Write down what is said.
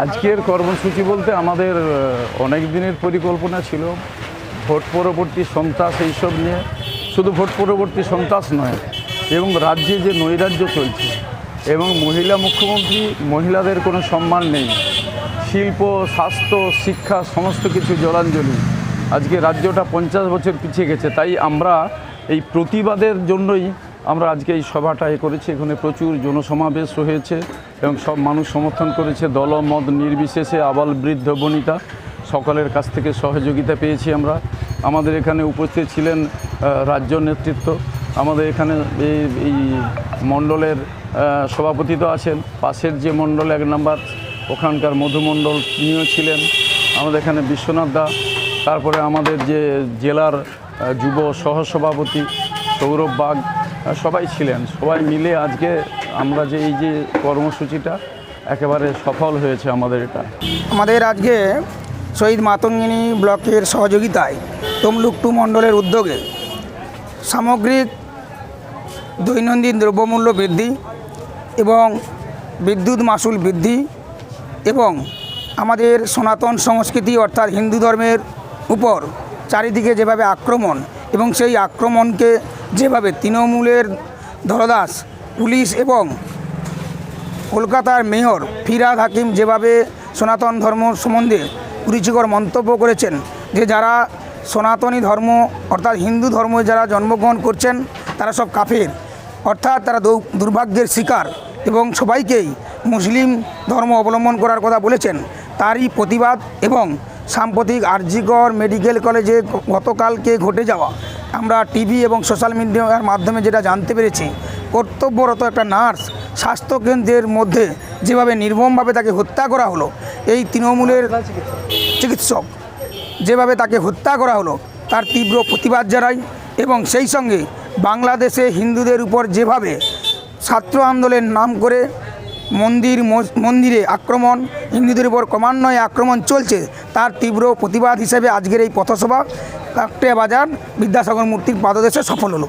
আজকের কর্মসূচি বলতে আমাদের অনেক দিনের পরিকল্পনা ছিল। ভোট পরবর্তী সন্ত্রাস এইসব নিয়ে। শুধু ভোট পরবর্তী সন্ত্রাস নয়, এবং রাজ্যে যে নৈরাজ্য চলছে, এবং মহিলা মুখ্যমন্ত্রী, মহিলাদের কোনো সম্মান নেই। শিল্প, স্বাস্থ্য, শিক্ষা, সমস্ত কিছু জলাঞ্জলি। আজকে রাজ্যটা পঞ্চাশ বছর পিছিয়ে গেছে, তাই আমরা এই প্রতিবাদের জন্যই আমরা আজকে এই সভাটা এ করেছি। এখানে প্রচুর জনসমাবেশ হয়েছে এবং সব মানুষ সমর্থন করেছে। দলমত নির্বিশেষে আবাল বৃদ্ধ বনিতা সকলের কাছ থেকে সহযোগিতা পেয়েছি আমরা। আমাদের এখানে উপস্থিত ছিলেন রাজ্য নেতৃত্ব। আমাদের এখানে এই মণ্ডলের সভাপতি তো আছেন। পাশের যে মণ্ডল, এক নম্বর ওখানকার মধুমণ্ডল তিনিও ছিলেন। আমাদের এখানে বিশ্বনাথ দা, তারপরে আমাদের যে জেলার যুব সহসভাপতি সৌরভ বাগ সবাই ছিলেন। সবাই মিলে আজকে আমরা যে এই যে কর্মসূচিটা একেবারে সফল হয়েছে আমাদের এটা। আমাদের আজকে শহীদ মাতঙ্গিনী ব্লকের সহযোগিতায় তমলুকটু মণ্ডলের উদ্যোগে সামগ্রিক দৈনন্দিন দ্রব্যমূল্য বৃদ্ধি এবং বিদ্যুৎ মাসুল বৃদ্ধি এবং আমাদের সনাতন সংস্কৃতি অর্থাৎ হিন্দু ধর্মের উপর চারিদিকে যেভাবে আক্রমণ এবং সেই আক্রমণকে যেভাবে তৃণমূলের ধরদাস, পুলিশ এবং কলকাতার মেয়র ফিরাদ হাকিম যেভাবে সনাতন ধর্ম সম্বন্ধে রুচিকর মন্তব্য করেছেন, যে যারা সনাতনী ধর্ম অর্থাৎ হিন্দু ধর্ম যারা জন্মগ্রহণ করছেন, তারা সব কাফের। অর্থাৎ তারা দুর্ভাগ্যের শিকার এবং সবাইকেই মুসলিম ধর্ম অবলম্বন করার কথা বলেছেন। তারই প্রতিবাদ এবং সাম্প্রতিক আরজিকর মেডিকেল কলেজে গতকালকে ঘটে যাওয়া আমরা টিভি এবং সোশ্যাল মিডিয়ার মাধ্যমে যেটা জানতে পেরেছি, কর্তব্যরত একটা নার্স স্বাস্থ্যকেন্দ্রের মধ্যে যেভাবে নির্মমভাবে তাকে হত্যা করা হলো, এই তৃণমূলের চিকিৎসক যেভাবে তাকে হত্যা করা হলো, তার তীব্র প্রতিবাদ জানাই এবং সেই সঙ্গে বাংলাদেশে হিন্দুদের উপর যেভাবে ছাত্র আন্দোলনের নাম করে মন্দির মন্দিরে আক্রমণ, হিন্দুদের উপর ক্রমান্বয়ে আক্রমণ চলছে। তার তীব্র প্রতিবাদ হিসেবে আজকের এই পথসভা, কাকটিয়া বাজার বিদ্যাসাগর মূর্তির পাদদেশে সফল হলো।